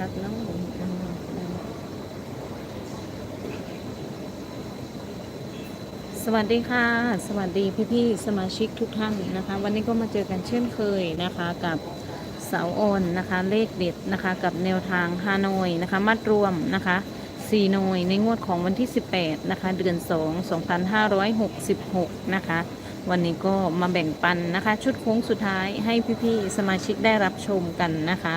ชัดเนาะสวัสดีค่ะ สวัสดีพี่ๆสมาชิกทุกท่านนะคะ วันนี้ก็มาเจอกันเช่นเคยนะคะกับเสาออนนะคะ เลขเด็ดนะคะกับแนวทางฮานอยนะคะ มัดรวมนะคะซีโนยในงวดของวันที่ 18 นะคะ เดือน 2 2566 นะคะ วันนี้ก็มาแบ่งปันนะคะ ชุดโค้งสุดท้ายให้พี่ๆสมาชิกได้รับชมกันนะคะ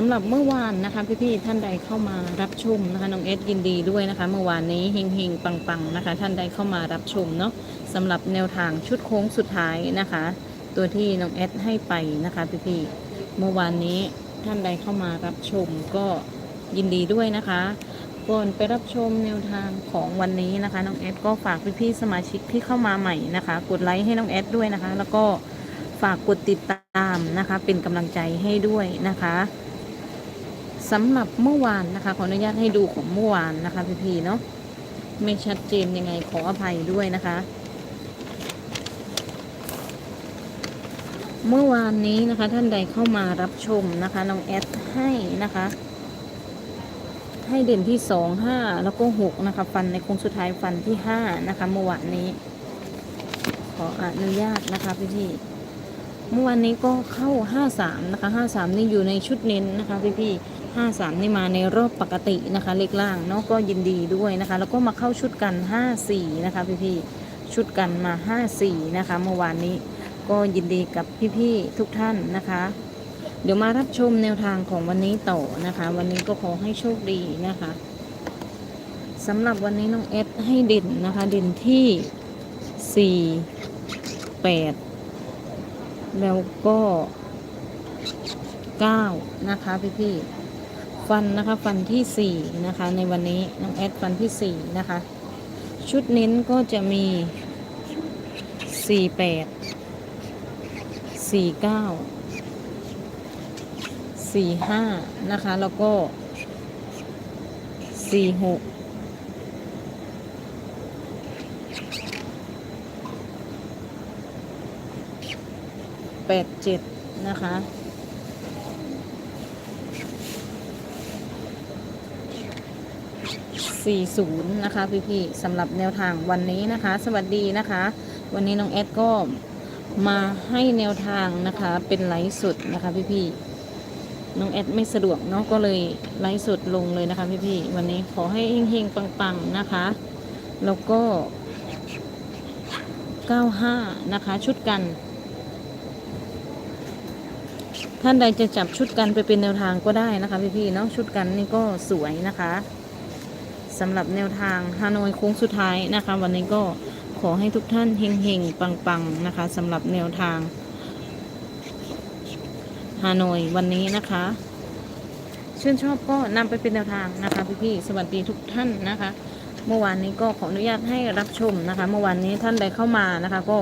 สำหรับเมื่อวานนะคะพี่ๆท่านใดเข้ามารับชมนะคะน้องเอสยินดีด้วยนะคะ เมื่อวานนี้เฮงๆปังๆนะคะ ท่านใดเข้ามารับชมเนาะสำหรับแนวทางชุดโค้งสุดท้ายนะคะ ตัวที่น้องเอสให้ไปนะคะพี่ๆเมื่อวานนี้ท่านใดเข้ามารับชมก็ยินดีด้วยนะคะก่อนไปรับชมแนวทางของวันนี้นะคะน้องแอดก็ฝากพี่ๆสมาชิกที่เข้ามาใหม่นะคะ กดไลค์ให้น้องแอดด้วยนะคะ แล้วก็ฝากกดติดตามนะคะ เป็นกำลังใจให้ด้วยนะคะ สำหรับเมื่อวานนะคะ ขออนุญาตให้ดูของเมื่อวานนะคะพี่ๆเนาะไม่ชัดเจนยังไงขออภัยด้วยนะคะ เมื่อวานนี้นะคะ ท่านใดเข้ามารับชมนะคะน้องแอดให้นะคะ ให้เด่นที่สองห้าแล้วก็หกนะคะ ฟันในโค้งสุดท้ายฟันที่ห้านะคะ เมื่อวานนี้ ขออนุญาตนะคะพี่พี่ เมื่อวานนี้ก็เข้าห้าสามนะคะห้าสามนี่อยู่ในชุดเน้นนะคะพี่พี่ห้าสามนี่มาในรอบปกตินะคะเล็กล่างเนาะก็ยินดีด้วยนะคะ แล้วก็มาเข้าชุดกันห้าสี่นะคะพี่พี่ๆชุดกันมาห้าสี่นะคะ เมื่อวานนี้ก็ยินดีกับพี่พี่ๆทุกท่านนะคะ เดี๋ยวมารับชมแนวทางของวันนี้ต่อนะคะ วันนี้ก็ขอให้โชคดีนะคะสำหรับวันนี้น้องเอสให้เด่นนะคะ เด่นที่สี่แปด แล้วก็เก้านะคะพี่พี่ฟันนะคะฟันที่สี่นะคะ ในวันนี้น้องเอสฟันที่สี่นะคะ ชุดเน้นก็จะมีสี่แปดสี่เก้าสี่ห้านะคะ แล้วก็สี่หก แปดเจ็ดนะคะสี่ศูนย์นะคะ พี่ๆสำหรับแนวทางวันนี้นะคะ สวัสดีนะคะ วันนี้น้องแอดก็มาให้แนวทางนะคะ เป็นไลฟ์สดนะคะพี่ๆน้องแอดไม่สะดวกเนาะก็เลยไลฟ์สดลงเลยนะคะพี่ๆวันนี้ขอให้เฮงๆปังๆนะคะ แล้วก็ 95 นะคะ ชุดกัน ท่านใดจะจับชุดกันไปเป็นแนวทางก็ได้นะคะพี่ๆเนาะชุดกันนี่ก็สวยนะคะสำหรับแนวทางฮานอยโค้งสุดท้ายนะคะ วันนี้ก็ขอให้ทุกท่านเฮงๆ ปังๆนะคะสำหรับแนวทางฮานอยวันนี้นะคะชื่นชอบก็นำไปเป็นแนวทางนะคะพี่ๆสวัสดีทุกท่านนะคะ เมื่อวานนี้ก็ขออนุญาตให้รับชมนะคะ เมื่อวานนี้ท่านใดเข้ามานะคะ ก็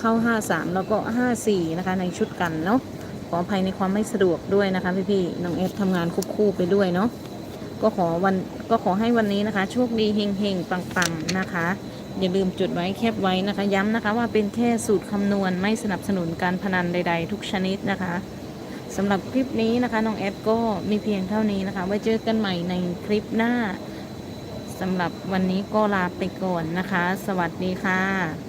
เข้า 53 แล้วก็ 54 นะคะในชุดกันเนาะ ขออภัยในความไม่สะดวกด้วยนะคะพี่ๆน้องเอฟทำงานควบคู่ไปด้วยเนาะก็ขอวันก็ขอให้วันนี้นะคะ โชคดีเฮงๆปังๆนะคะ อย่าลืมจดไว้แคบไว้นะคะ ย้ำนะคะว่าเป็นแค่สูตรคำนวณไม่สนับสนุนการพนันใด ๆ ทุกชนิดนะคะสำหรับคลิปนี้นะคะน้องแอดก็มีเพียงเท่านี้นะคะ ไว้เจอกันใหม่ในคลิปหน้าสำหรับวันนี้ก็ลาไปก่อนนะคะ สวัสดีค่ะ